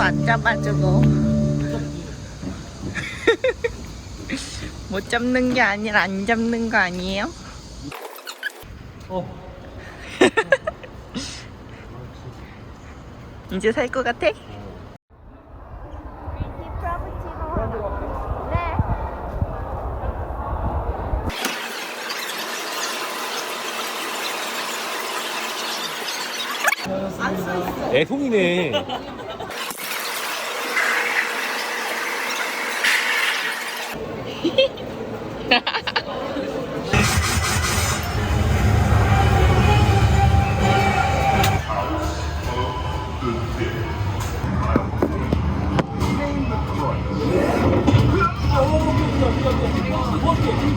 손도 안 잡아주고 못 잡는 게 아니라 안 잡는 거 아니에요? 어. 이제 살 것 같아? 애송이네.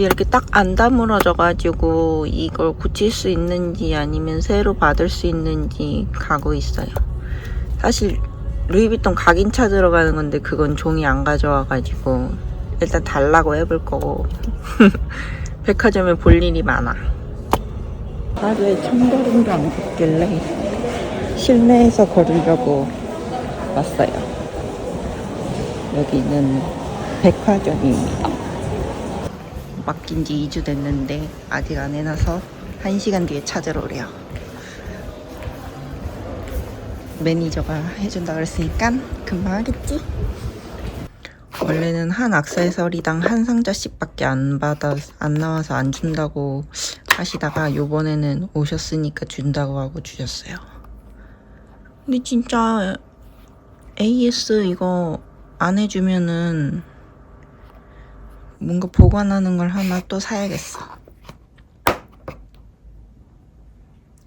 이게 이렇게 딱 안 다물어져 가지고 이걸 고칠 수 있는지 아니면 새로 받을 수 있는지 가고 있어요. 사실 루이비통 각인차 들어가는 건데 그건 종이 안 가져와 가지고 일단 달라고 해볼 거고 백화점에 볼 일이 많아. 하루에 천 걸음도 안 걷길래 실내에서 걸으려고 왔어요. 여기는 백화점입니다. 맡긴 지 2주 됐는데 아직 안 해놔서 1시간 뒤에 찾으러 오래요. 매니저가 해준다 그랬으니까 금방 하겠지? 원래는 한 악세서리당 한 상자씩 밖에 안 받아 안 나와서 안 준다고 하시다가 요번에는 오셨으니까 준다고 하고 주셨어요. 근데 진짜 AS 이거 안 해주면은 뭔가 보관하는 걸 하나 또 사야겠어.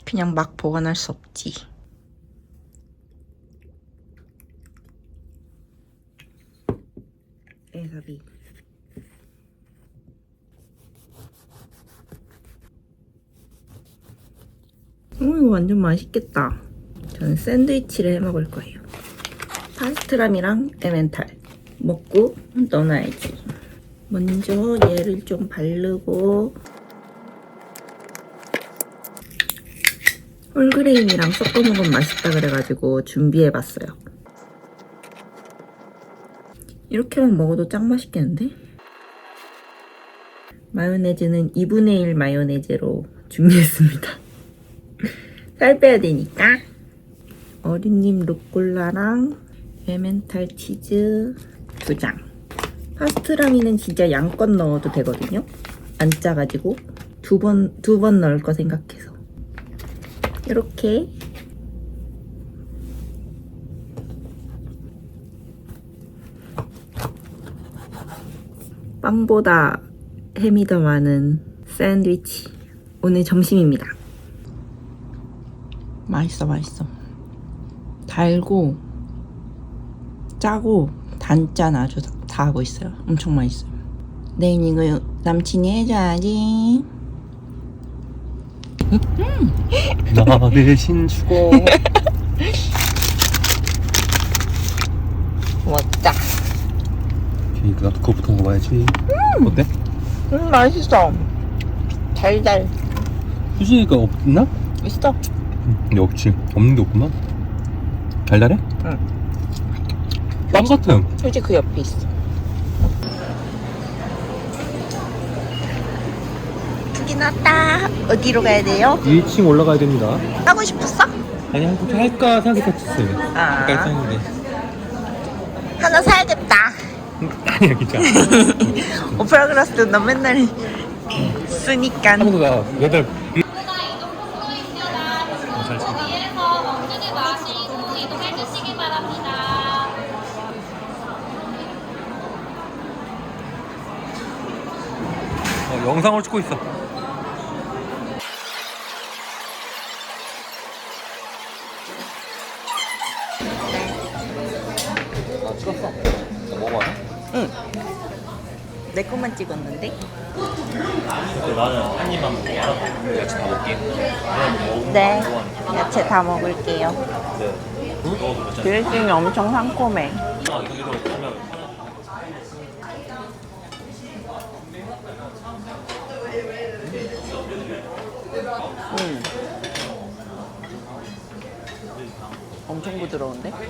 그냥 막 보관할 수 없지. 에사비. 어, 이거 완전 맛있겠다. 저는 샌드위치를 해 먹을 거예요. 파스트람이랑 에멘탈 먹고 넣어놔야지. 먼저 얘를 좀 바르고 홀그레인이랑 섞어 먹으면 맛있다 그래가지고 준비해봤어요. 이렇게만 먹어도 짱 맛있겠는데? 마요네즈는 2분의 1 마요네즈로 준비했습니다. 살 빼야 되니까. 어린님 루꼴라랑 에멘탈 치즈 두 장. 파스트라미는 진짜 양껏 넣어도 되거든요. 안 짜가지고 두 번 두 번 넣을 거 생각해서. 이렇게. 빵보다 햄이 더 많은 샌드위치. 오늘 점심입니다. 맛있어 맛있어. 달고 짜고 단짠 아주 다, 다 하고 있어요. 엄청 맛있어요. 내일 이거 남친이 해줘야지. 나 대신 죽어. 먹자. 그니까 나도 그거부터 먹어야지. 어때? 음 맛있어. 달달. 수진이가 없나? 있어. 근데 없지. 없는 게 없구나. 달달해? 응. 빵 같은. 솔직히 그 옆에 있어. 두개 났다. 어디로 가야 돼요? 1층 올라가야 됩니다. 하고 싶었어? 아니 한국 할까 생각했었어요. 아. 할까 했었는데. 하나 사야겠다. 아니야 괜찮아. 오페라 그라스 너 맨날 없으니까. 한국가 주시기 바랍니다. 어, 영상을 찍고 있어. 찍었어. 먹어봐. 응. 내 것만 찍었는데? 나는 한 입만 먹고 야채 다 먹게. 네. 야채 다 먹을게요. 먹어도 괜찮아. 드레싱이 엄청 상콤해. 아, 여기로 가 엄청 부드러운데? 그래.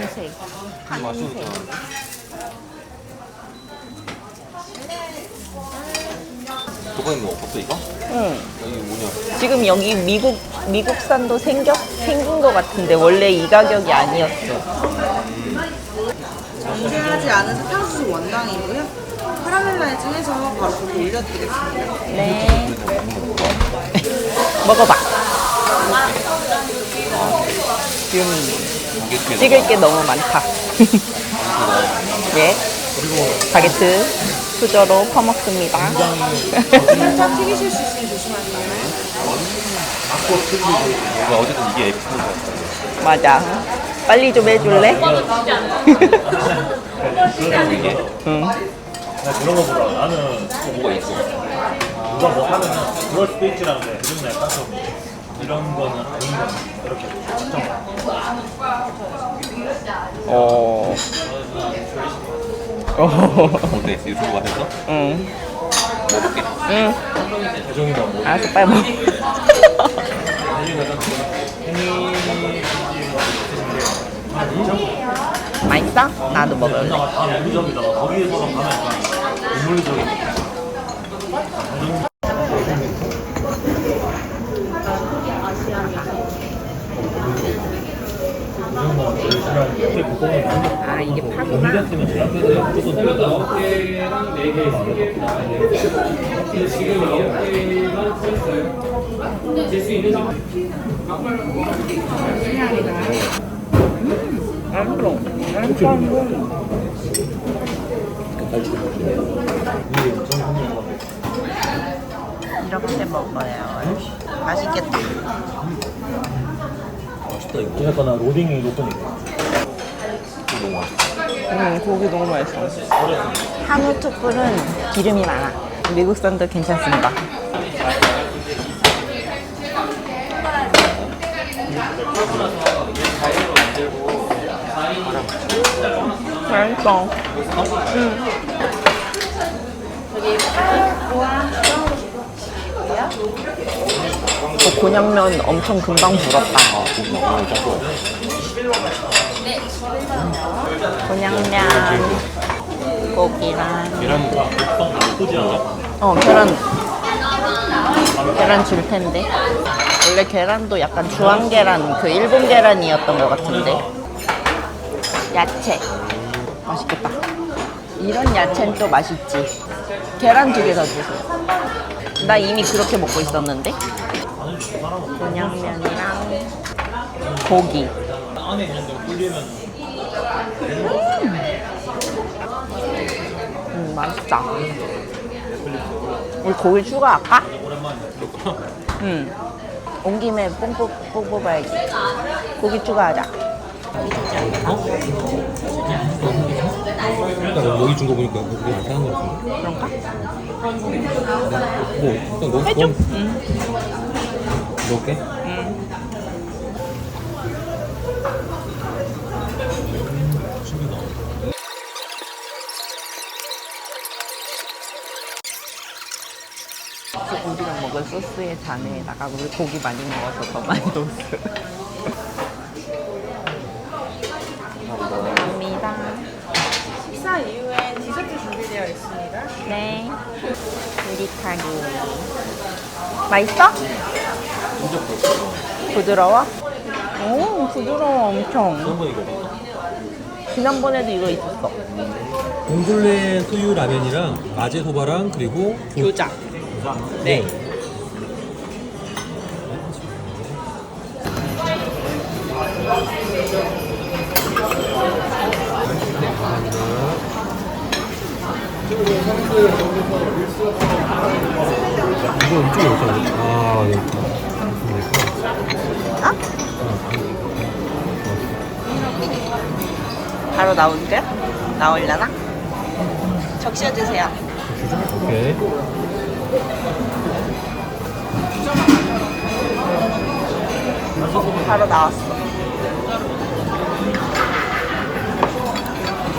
파 냄새. 저번에 뭐 없었어 이거? 응. 여기 뭐냐? 지금 여기 미국 미국산도 생겨 생긴 것 같은데 원래 이 가격이 아니었어. 미세하지 않은 사탕수수 원당이고요. 카라멜라이징 해서 바로 올려드리겠습니다. 네. 먹어봐. 지금 찍을 게 너무 많다. 예. 바게트 수저로 퍼먹습니다. 살짝 튀기실 수 있으니 조심하세요. 뭔가 어쨌든 이게 에피소드야. 맞아. 빨리 좀 해줄래? 이게 응. 나 그런 거보다 나는 또 뭐가 있어? 누가 뭐 하면은 그럴 수도 있지라는데 요즘 이런 거는 아닌 거 이렇게 측정. 어. 어때? 유튜브가 돼서? 응. 먹어볼게. 응. 대종이가 뭐 알았어, 빨리 먹어. 맛있어? 나도 먹을래. 거기에서만 가면 약간. 아, 이게 파구나. 맛있어. 이렇게 먹어요. 맛있겠다. 맛있다 이거. 어쨌거나 로딩이 높으니까. 너무 맛있어. 응, 고기 너무 맛있어. 한우 툭불은 기름이 많아. 미국산도 괜찮습니다. 맛있어. 응. 어, 곤약면 엄청 금방 불었다. 아. 곤약면, 고기랑. 계란 볶음 나쁘지 않아? 어, 계란. 계란 줄 텐데. 원래 계란도 약간 주황 계란, 그 일본 계란이었던 것 같은데. 야채. 맛있겠다. 이런 야채는 또 맛있지. 계란 두 개 더 주세요. 나 이미 그렇게 먹고 있었는데. 곤약면이랑 고기. 꿀리면 음, 맛있다. 우리 고기 추가할까? 응. 온 김에 뽕, 뽑, 뽕 뽑아야지. 고기 추가하자. 그러니까 여기 준 거 보니까 그게 안 사는 거 같은데? 그런가? 뭐 일단 넣 해줘. 넣- 응. 넣을게. 응. 우리가 먹은 소스의 잔에다가 우리 고기 많이 먹어서 더 많이 넣었어요. 감사합니다. 식사 이후에 디저트 준비되어 있습니다. 네. 유리카기. 맛있어? 부드러워? 오, 부드러워, 엄청. 지난번에도 이거 있었어. 봉골레 수유 라면이랑 아제 소바랑 그리고 교자. 네. 이거 이쪽에 있잖아. 아, 여기. 바로 나올게? 나올려나? 적셔주세요. 오케이. 바로 나왔어.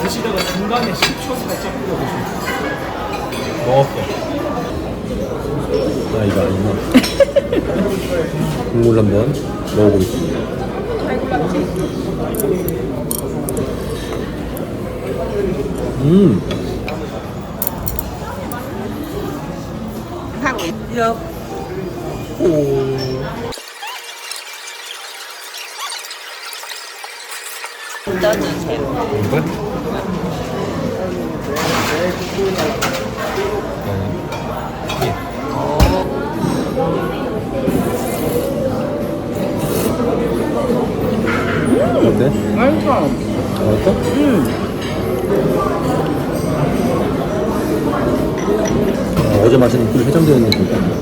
드시다가 중간에 10초 살짝 뿌려보시면 먹었어. 아, 이거 아니구나. 국물 한번 먹어보겠습니다. 음, 하고 있어. 뜯어주세요. 이거? 어때? 술 해장되어 있는 거니까.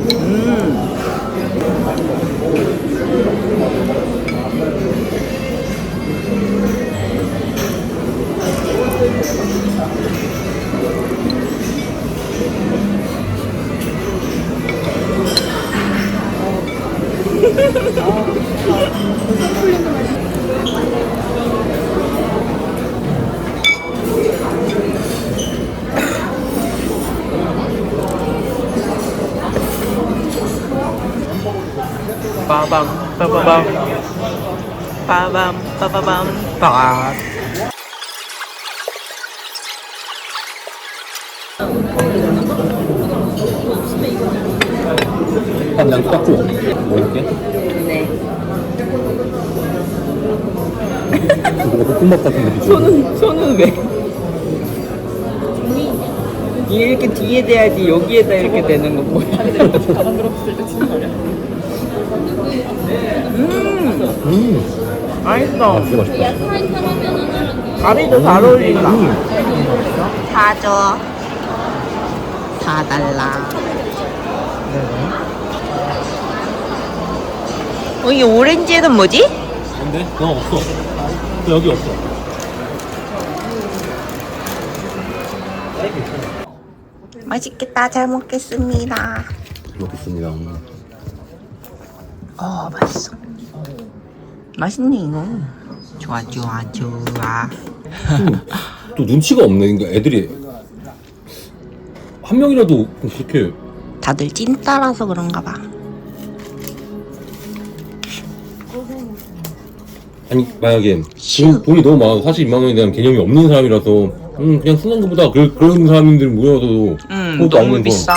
빠밤 빠바밤 빠밤 빠바밤 빠. 딱 줘. 먹을게. 네. 이거 볶음밥 같은 거 비주. 손은 손은 왜? 이렇게 뒤에 대야지 여기에다 이렇게 되는 거 뭐야? 음 음, 맛있어. 진짜 맛있다. 가리도 잘 어울린다. 음. 다 줘. 다 달라. 어, 이 오렌지는 뭐지? 근데 너 없어. 너 여기 없어. 맛있겠다. 잘 먹겠습니다. 먹겠습니다. 어, 맛있어. 맛있네, 이거. 좋아, 좋아, 좋아. 또 눈치가 없네. 그러니까 애들이 한 명이라도 그렇게 다들 찐 따라서 그런가 봐. 아니 만약에 돈, 돈이 너무 많아서 사실 2만 원에 대한 개념이 없는 사람이라서 음 그냥 쓰는 것보다 그, 그런 사람들이 모여도 응, 그것도 너무 안 비싸.